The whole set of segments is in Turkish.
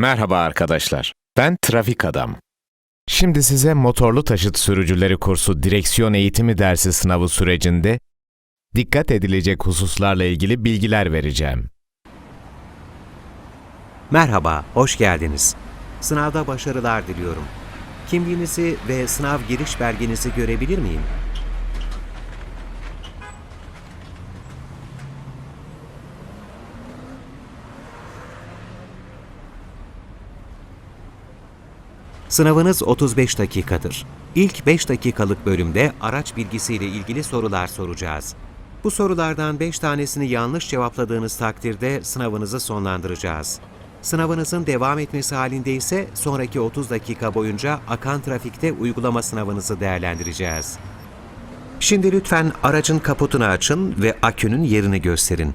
Merhaba arkadaşlar. Ben Trafik Adam. Şimdi size motorlu taşıt sürücüleri kursu direksiyon eğitimi dersi sınavı sürecinde dikkat edilecek hususlarla ilgili bilgiler vereceğim. Merhaba, hoş geldiniz. Sınavda başarılar diliyorum. Kimliğinizi ve sınav giriş belgenizi görebilir miyim? Sınavınız 35 dakikadır. İlk 5 dakikalık bölümde araç bilgisiyle ilgili sorular soracağız. Bu sorulardan 5 tanesini yanlış cevapladığınız takdirde sınavınızı sonlandıracağız. Sınavınızın devam etmesi halinde ise sonraki 30 dakika boyunca akan trafikte uygulama sınavınızı değerlendireceğiz. Şimdi lütfen aracın kaputunu açın ve akünün yerini gösterin.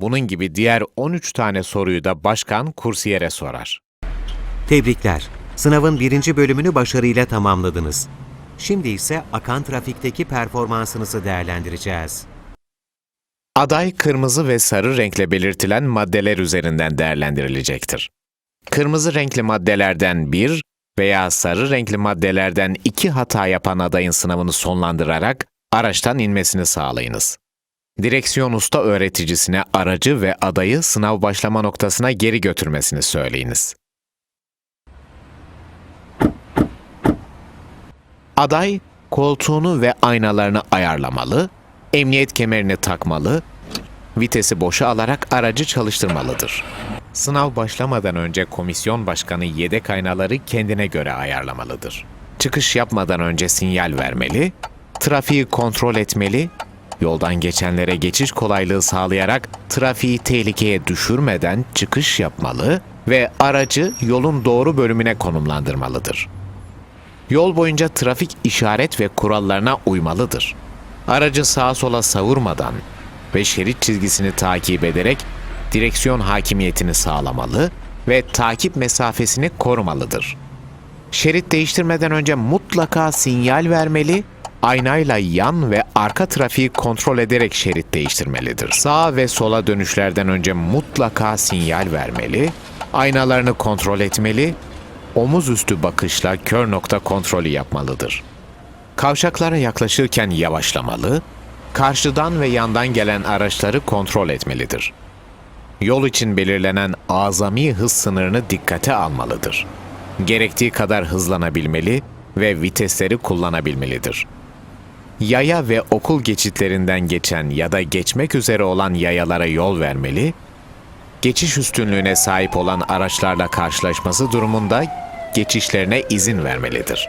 Bunun gibi diğer 13 tane soruyu da başkan kursiyere sorar. Tebrikler. Sınavın birinci bölümünü başarıyla tamamladınız. Şimdi ise akan trafikteki performansınızı değerlendireceğiz. Aday kırmızı ve sarı renkle belirtilen maddeler üzerinden değerlendirilecektir. Kırmızı renkli maddelerden bir veya sarı renkli maddelerden iki hata yapan adayın sınavını sonlandırarak araçtan inmesini sağlayınız. Direksiyon usta öğreticisine aracı ve adayı sınav başlama noktasına geri götürmesini söyleyiniz. Aday koltuğunu ve aynalarını ayarlamalı, emniyet kemerini takmalı, vitesi boşa alarak aracı çalıştırmalıdır. Sınav başlamadan önce komisyon başkanı yedek aynaları kendine göre ayarlamalıdır. Çıkış yapmadan önce sinyal vermeli, trafiği kontrol etmeli, yoldan geçenlere geçiş kolaylığı sağlayarak trafiği tehlikeye düşürmeden çıkış yapmalı ve aracı yolun doğru bölümüne konumlandırmalıdır. Yol boyunca trafik işaret ve kurallarına uymalıdır. Aracı sağa sola savurmadan ve şerit çizgisini takip ederek direksiyon hakimiyetini sağlamalı ve takip mesafesini korumalıdır. Şerit değiştirmeden önce mutlaka sinyal vermeli, aynayla yan ve arka trafiği kontrol ederek şerit değiştirmelidir. Sağa ve sola dönüşlerden önce mutlaka sinyal vermeli, aynalarını kontrol etmeli, omuz üstü bakışla kör nokta kontrolü yapmalıdır. Kavşaklara yaklaşırken yavaşlamalı, karşıdan ve yandan gelen araçları kontrol etmelidir. Yol için belirlenen azami hız sınırını dikkate almalıdır. Gerektiği kadar hızlanabilmeli ve vitesleri kullanabilmelidir. Yaya ve okul geçitlerinden geçen ya da geçmek üzere olan yayalara yol vermeli, geçiş üstünlüğüne sahip olan araçlarla karşılaşması durumunda geçişlerine izin vermelidir.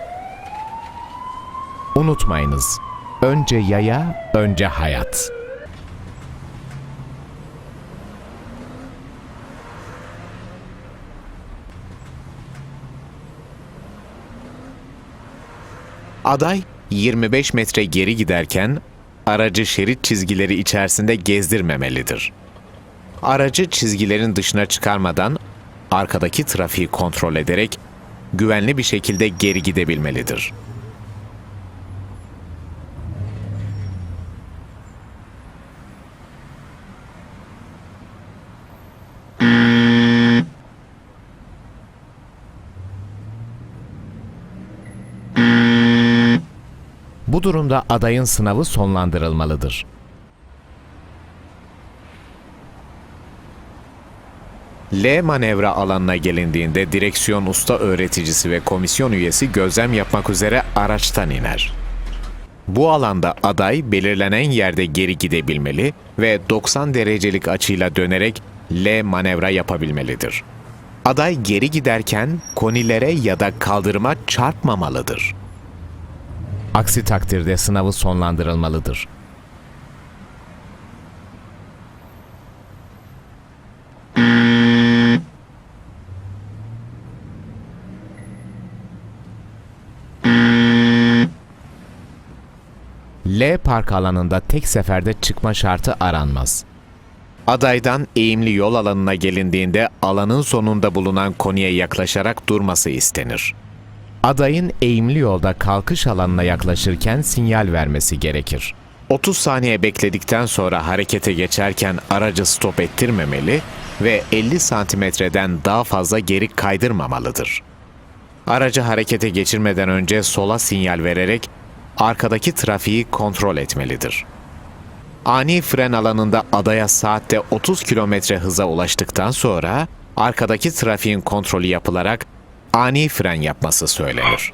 Unutmayınız, önce yaya, önce hayat. Aday 25 metre geri giderken aracı şerit çizgileri içerisinde gezdirmemelidir. Aracı çizgilerin dışına çıkarmadan arkadaki trafiği kontrol ederek güvenli bir şekilde geri gidebilmelidir. Bu durumda adayın sınavı sonlandırılmalıdır. L manevra alanına gelindiğinde direksiyon usta öğreticisi ve komisyon üyesi gözlem yapmak üzere araçtan iner. Bu alanda aday belirlenen yerde geri gidebilmeli ve 90 derecelik açıyla dönerek L manevra yapabilmelidir. Aday geri giderken konilere ya da kaldırıma çarpmamalıdır. Aksi takdirde sınavı sonlandırılmalıdır. L park alanında tek seferde çıkma şartı aranmaz. Adaydan eğimli yol alanına gelindiğinde alanın sonunda bulunan konuya yaklaşarak durması istenir. Adayın eğimli yolda kalkış alanına yaklaşırken sinyal vermesi gerekir. 30 saniye bekledikten sonra harekete geçerken aracı stop ettirmemeli ve 50 santimetreden daha fazla geri kaydırmamalıdır. Aracı harekete geçirmeden önce sola sinyal vererek arkadaki trafiği kontrol etmelidir. Ani fren alanında adaya saatte 30 kilometre hıza ulaştıktan sonra arkadaki trafiğin kontrolü yapılarak ani fren yapması söylenir.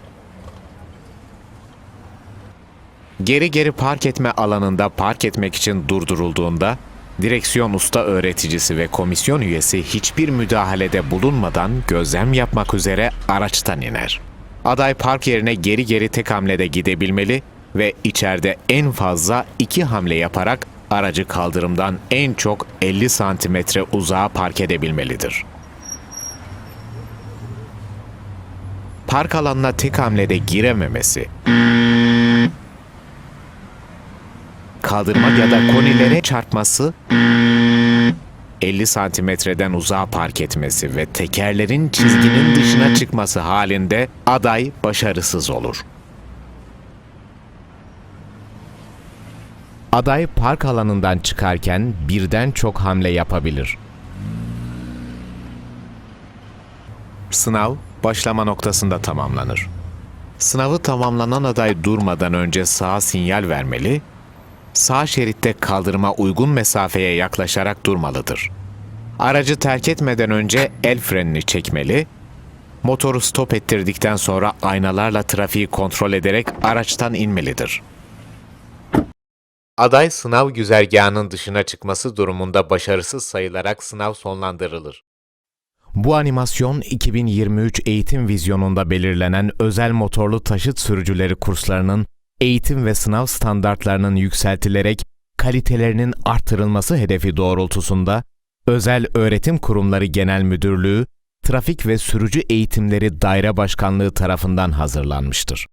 Geri geri park etme alanında park etmek için durdurulduğunda direksiyon usta öğreticisi ve komisyon üyesi hiçbir müdahalede bulunmadan gözlem yapmak üzere araçtan iner. Aday park yerine geri geri tek hamlede gidebilmeli ve içeride en fazla iki hamle yaparak aracı kaldırımdan en çok 50 santimetre uzağa park edebilmelidir. Park alanına tek hamlede girememesi, kaldırma ya da konilere çarpması, 50 santimetreden uzağa park etmesi ve tekerlerin çizginin dışına çıkması halinde aday başarısız olur. Aday park alanından çıkarken birden çok hamle yapabilir. Sınav başlama noktasında tamamlanır. Sınavı tamamlanan aday durmadan önce sağa sinyal vermeli, sağ şeritte kaldırıma uygun mesafeye yaklaşarak durmalıdır. Aracı terk etmeden önce el frenini çekmeli, motoru stop ettirdikten sonra aynalarla trafiği kontrol ederek araçtan inmelidir. Aday sınav güzergahının dışına çıkması durumunda başarısız sayılarak sınav sonlandırılır. Bu animasyon 2023 eğitim vizyonunda belirlenen özel motorlu taşıt sürücüleri kurslarının eğitim ve sınav standartlarının yükseltilerek kalitelerinin artırılması hedefi doğrultusunda Özel Öğretim Kurumları Genel Müdürlüğü, Trafik ve Sürücü Eğitimleri Daire Başkanlığı tarafından hazırlanmıştır.